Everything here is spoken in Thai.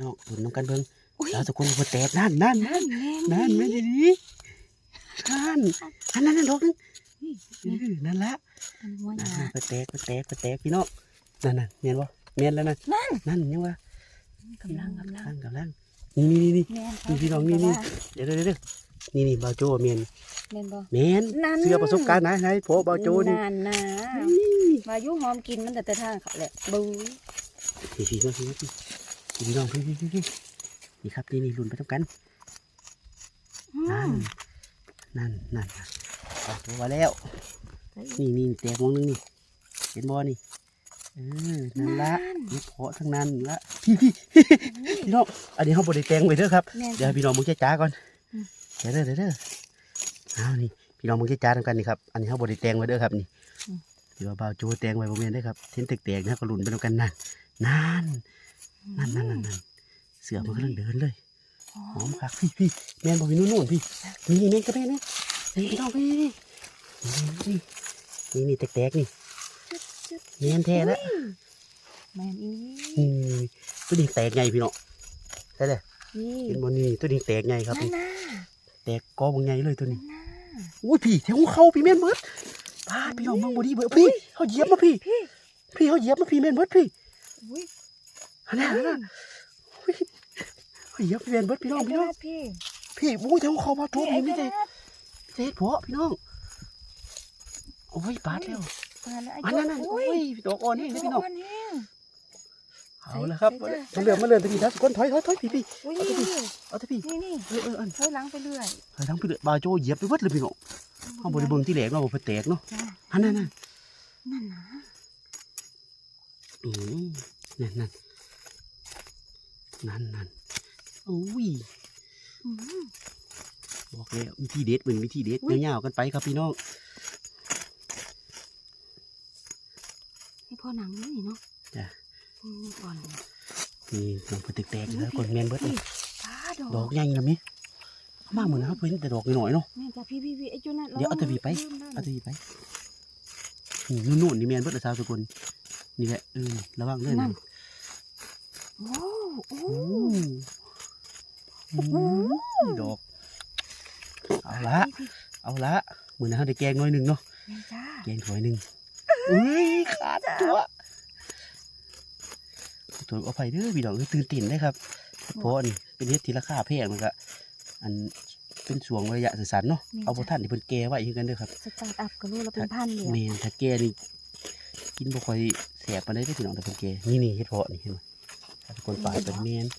น้องอุ่นน้องกันเบิ่งอุ้ยสาวสกุลบ่แตกนั่นนั่นนั่นแม่นั่นไม่ดีดีนั่นนั่นนั่นนั่นดอกหนึงเออนั่นละมันหัวหนั่ยานไปแตกไปแตกไปแตกพี่น้องนั่นน่ะเมียนบ่เมียนแล้วนั่นนั่นนั่นยังวะกำลังกำลังกำลังนี่นี่นี่นี่แม่นนี่พี่น้องนี่นี่เดี๋ยวเดี๋ยวเดี๋ยวนี่นี่บาวโจเมียนแม่นบ่เมียนนั่นเสื้อประสบการณ์นะนายโผบาวโจนี่นานนะมายุหอมกินมันแต่แต่ทางเขาแหละบู๊พี่พี่น้องพี่น้องพี่ พี่น้องพี่พี่พี่พี่นี่ครับนี่นี่ลุ้นไปทำกันนั่นนั่นนั่นน่ะเอาตัวมาแล้วนี่นี่แตกมองหนึงนี่เห็นบ่นี่เออนั่นละนี่เพาะทั้งนั้นละพี่พี่พี่น้องอันนี้เขาบไดแตงไว้เด้อครับแม่นเดี๋ยวให้พี่น้องมึงจ้าๆก่อนอืมเดี๋ยวเด้อเดี๋ยวเด้อเอานี่พี่น้องมึงจ้าๆทำกันนี่ครับอันนี้เขาบไดแตงไว้เด้อครับนี่ที่ว่าบ่าวโจแตงไว้บ่แม่นเด้อครับเส้นแตกๆนะก็หลุนไปทำกันนั่นนั่น นั่นนั่นนั่นนั่นเสือมันกำลังเดินเลยหอมคักพี่พี่แม่นบอกพี่นู่นนู่นพี่นี่แม่นก็แม่นนะนี่พี่น้องพี่นี่นี่นี่นี่แตกๆนี่แม่นแท้แล้วแม่นอีนี่ตัวนี้แตกไงพี่น้องใช่เลยนี่เห็นบนนี่ตัวนี้แตกไงครับนั่นนี่น่ะแตกกอบงไงเลยตัวนี้น่ะอุ้ยพี่เที่ยวเข้าพี่แม่นเบิดพาดพี่น้องเบิ่งบอดี้เบิดพี่เขาเหยียบมาพี่พี่พี่เขาเหยียบมาพี่แม่นเบิดพี่ อุ้ยอันนั้นอันนั้นอุ้ยเขาเหยียบพี่แม่นเบิดพี่น้องพี่น้องพี่พี่อุ้ยเที่ยวเข้ามาทุบไอ้นี่ไม่กระได้ดาษเจ็ดเพาะพี่น้องโอ้ยปาดแล้วมาแล้วอันนั้นนั่นอุ้โอ้ยยพี่ดอกอ่อนนี่นะพี่น้องตัวนี้เอาละครับใส่มาใส่เลื่อนมาเลื่อนตะกี้ทัศกนถอยถอยถอยพี่พี่อุ้ยเอาตัวนี้นี่เอาตะพี่นี่นี่เออเออเออถอยหลังไปเรื่อยถอยทั้งพี่เดือบาโจเหยียบไปเบิดเลยพี่น้องเอาบริเบิงที่แหลกเนาะบ่ไปแตกเนาะจ้าอันนั้นน่ะนั่นนะอืมนั่นนั่น นั่นนั่นโอ้ยอืมบอกแล้วมีที่เด็ดเหมือนมีที่เด็ดอุ๊ยยาวๆกันไปครับพี่น้องให้พ่อหนังนี่เนาะจ้ะอืมก่อนเลยนี่ลองไปแตกๆแล้วก่อนแมนเบิดเลยป้าดอกดอกใหญ่นะมิเอามาเหมือนนะครับเพิ่นแต่ดอกน้อยๆเนาะแม่จ้าพี่พี่พี่ไอ้จุนั่นเดี๋ยวเอาตะหวีไปลืมนั่นเอาตะกี้ไปนี่นู่นๆนี่แมนเบิดเลยชาวสกุลนี่แหละเออระวังเลยนั่นะน โอ้โอ้โอ้โหดอก เอาละพี่เอาละมือนะเขาได้แกงหน่อยหนึ่งเนาะแม่จ้าแกงถ้วยหนึ่งอุ้ยขาดตัวตัวเอาไปเด้อพี่ดอกคือตื่นติ่นได้ครับเพราะอันนี้เป็นเฮ็ดทีราคาแพงมันก็อันเป็นช่วงระยะสั้นๆเนาะเอาบ่ทันที่เพิ่นแก่ไว้คือกันเด้อครับสตาร์ทอัพก็รู้แล้วเป็นพันเลยแม่นถ้าแก่นี่กินบ่ค่อยแสบปานใดเด้อพี่น้องแต่เพิ่นแก่นี่นี่เฮ็ดเพาะนี่เห็นไหมถ้าทุก คนตายเป็นเมียน